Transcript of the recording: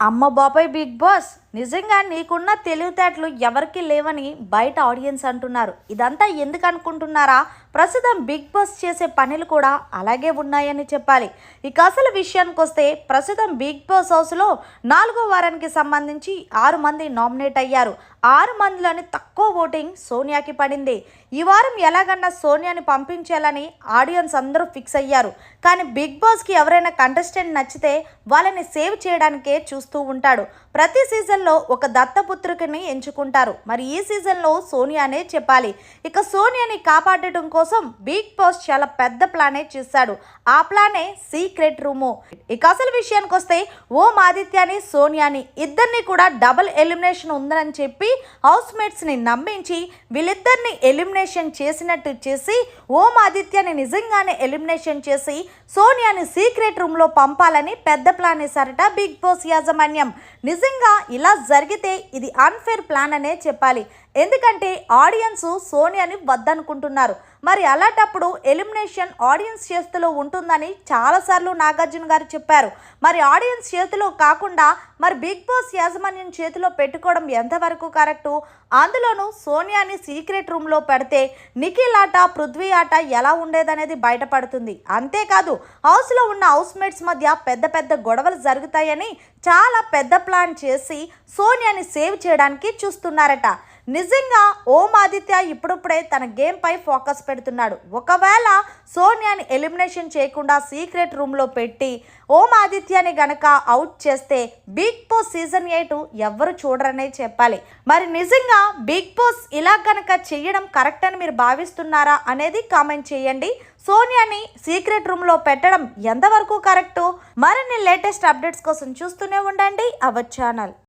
అమ్మ బాబాయ్ big boss నిజంగా నీకున్న తెలివితేటలు ఎవరికి లేవని బయట ఆడియన్స్ అంటున్నారు. ఇదంతా ఎందుకు అనుకుంటున్నారా? ప్రస్తుతం బిగ్ బాస్ చేసే పనులు కూడా అలాగే ఉన్నాయని చెప్పాలి. ఇక అసలు విషయానికి వస్తే ప్రస్తుతం బిగ్ బాస్ హౌస్లో నాలుగో వారానికి సంబంధించి ఆరు మంది నామినేట్ అయ్యారు. ఆరు మందిలోని తక్కువ ఓటింగ్ సోనియాకి పడింది. ఈ వారం ఎలాగన్నా సోనియాని పంపించాలని ఆడియన్స్ అందరూ ఫిక్స్ అయ్యారు. కానీ బిగ్ బాస్కి ఎవరైనా కంటెస్టెంట్ నచ్చితే వాళ్ళని సేవ్ చేయడానికే చూస్తూ ఉంటాడు. ప్రతి సీజన్ సీజన్లో ఒక దత్తపుత్రికని ఎంచుకుంటారు. మరి ఈ సీజన్లో సోనియానే చెప్పాలి. ఇక సోనియాని కాపాడటం కోసం బిగ్ బాస్ చాలా పెద్ద ప్లానే చేశాడు. ఆ ప్లానే సీక్రెట్ రూము. ఇక అసలు విషయానికి వస్తే ఓం ఆదిత్యని సోనియాని ఇద్దరిని కూడా డబుల్ ఎలిమినేషన్ ఉందని చెప్పి హౌస్ మేట్స్ని నమ్మించి వీళ్ళిద్దరిని ఎలిమినేషన్ చేసినట్టు చేసి ఓం ఆదిత్యని నిజంగానే ఎలిమినేషన్ చేసి సోనియాని సీక్రెట్ రూమ్లో పంపాలని పెద్ద ప్లాన్ వేశారట బిగ్ బాస్ యాజమాన్యం. నిజంగా ఇలా జరిగితే ఇది అన్ఫేర్ ప్లాన్ అనే చెప్పాలి. ఎందుకంటే ఆడియన్స్ సోనియాని వద్దనుకుంటున్నారు. మరి అలాంటప్పుడు ఎలిమినేషన్ ఆడియన్స్ చేతిలో ఉంటుందని చాలాసార్లు నాగార్జున గారు చెప్పారు. మరి ఆడియన్స్ చేతిలో కాకుండా మరి బిగ్ బాస్ యాజమాన్యం చేతిలో పెట్టుకోవడం ఎంతవరకు కరెక్టు? అందులోనూ సోనియాని సీక్రెట్ రూమ్లో పెడితే నిఖిల్ ఆట పృథ్వీ ఆట ఎలా ఉండేదనేది బయటపడుతుంది. అంతేకాదు హౌస్లో ఉన్న హౌస్ మేట్స్ మధ్య పెద్ద పెద్ద గొడవలు జరుగుతాయని చాలా పెద్ద ప్లాన్ చేసి సోనియాని సేవ్ చేయడానికి చూస్తున్నారట. నిజంగా ఓం ఆదిత్య ఇప్పుడిప్పుడే తన గేమ్పై ఫోకస్ పెడుతున్నాడు. ఒకవేళ సోనియాని ఎలిమినేషన్ చేయకుండా సీక్రెట్ రూమ్లో పెట్టి ఓం ఆదిత్యని గనక అవుట్ చేస్తే బిగ్ బాస్ సీజన్ ఎయిట్ ఎవ్వరు చూడరనే చెప్పాలి. మరి నిజంగా బిగ్ బాస్ ఇలా కనుక చేయడం కరెక్ట్ అని మీరు భావిస్తున్నారా అనేది కామెంట్ చేయండి. సోనియాని సీక్రెట్ రూమ్లో పెట్టడం ఎంతవరకు కరెక్టు? మరిన్ని లేటెస్ట్ అప్డేట్స్ కోసం చూస్తూనే ఉండండి. Our channel.